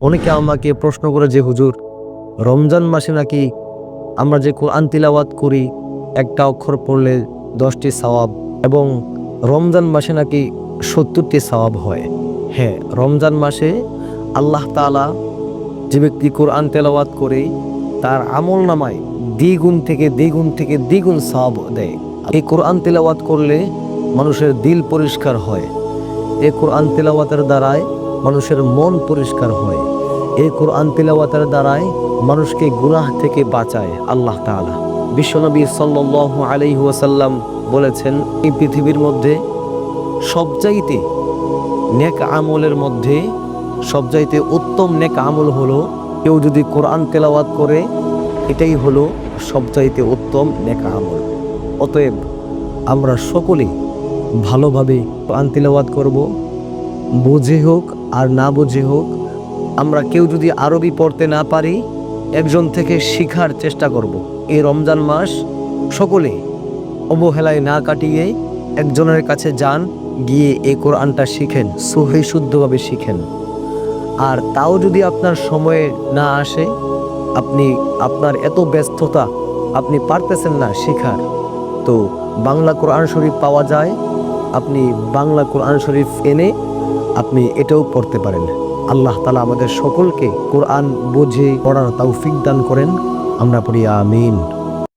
অনেকে আমাকে প্রশ্ন করে যে, হুজুর, রমজান মাসে নাকি আমরা যে কোরআন তিলাওয়াত করি, একটা অক্ষর পড়লে দশটি সওয়াব এবং রমজান মাসে নাকি সত্তরটি সওয়াব হয়? হ্যাঁ রমজান মাসে আল্লাহ তাআলা যে ব্যক্তি কোরআন তেলাওয়াত করে, তার আমল নামায় দ্বিগুণ থেকে দ্বিগুণ থেকে দ্বিগুণ সওয়াব দেয়। এই কোরআন তেলাওয়াত করলে মানুষের দিল পরিষ্কার হয়। এই কোরআন তেলাওয়াতের দ্বারায় মানুষের মন পরিষ্কার হয়। এই কোরআন তেলাওয়াতের দ্বারাই মানুষকে গুনাহ থেকে বাঁচায় আল্লাহ তাআলা। বিশ্বনবী সাল্লাল্লাহু আলাইহি ওয়াসাল্লাম বলেছেন, এই পৃথিবীর মধ্যে সবচাইতে নেক আমলের মধ্যে সবচাইতে উত্তম নেক আমল হলো, কেউ যদি কোরআন তেলাওয়াত করে, এটাই হলো সবচাইতে উত্তম নেক আমল। অতএব আমরা সকলে ভালোভাবে কোরআন তেলাওয়াত করব। বুঝে হোক আর না বুঝে হোক, আমরা কেউ যদি আরবি পড়তে না পারি, একজন থেকে শিখার চেষ্টা করব। এই রমজান মাস সকলে অবহেলায় না কাটিয়ে একজনের কাছে যান, গিয়ে এই কোরআনটা শিখেন, সহি শুদ্ধভাবে শিখেন আর তাও যদি আপনার সময়ে না আসে, আপনি, আপনার এত ব্যস্ততা, আপনি পারতেছেন না শেখার, তো বাংলা কোরআন শরীফ পাওয়া যায় আপনি বাংলা কোরআন শরীফ এনে আপনি এটাও পড়তে পারেন। আল্লাহ তালা আমাদের সকলকে কোরআন বুঝে পড়ার তৌফিক দান করেন। আমরা পড়ি আমিন।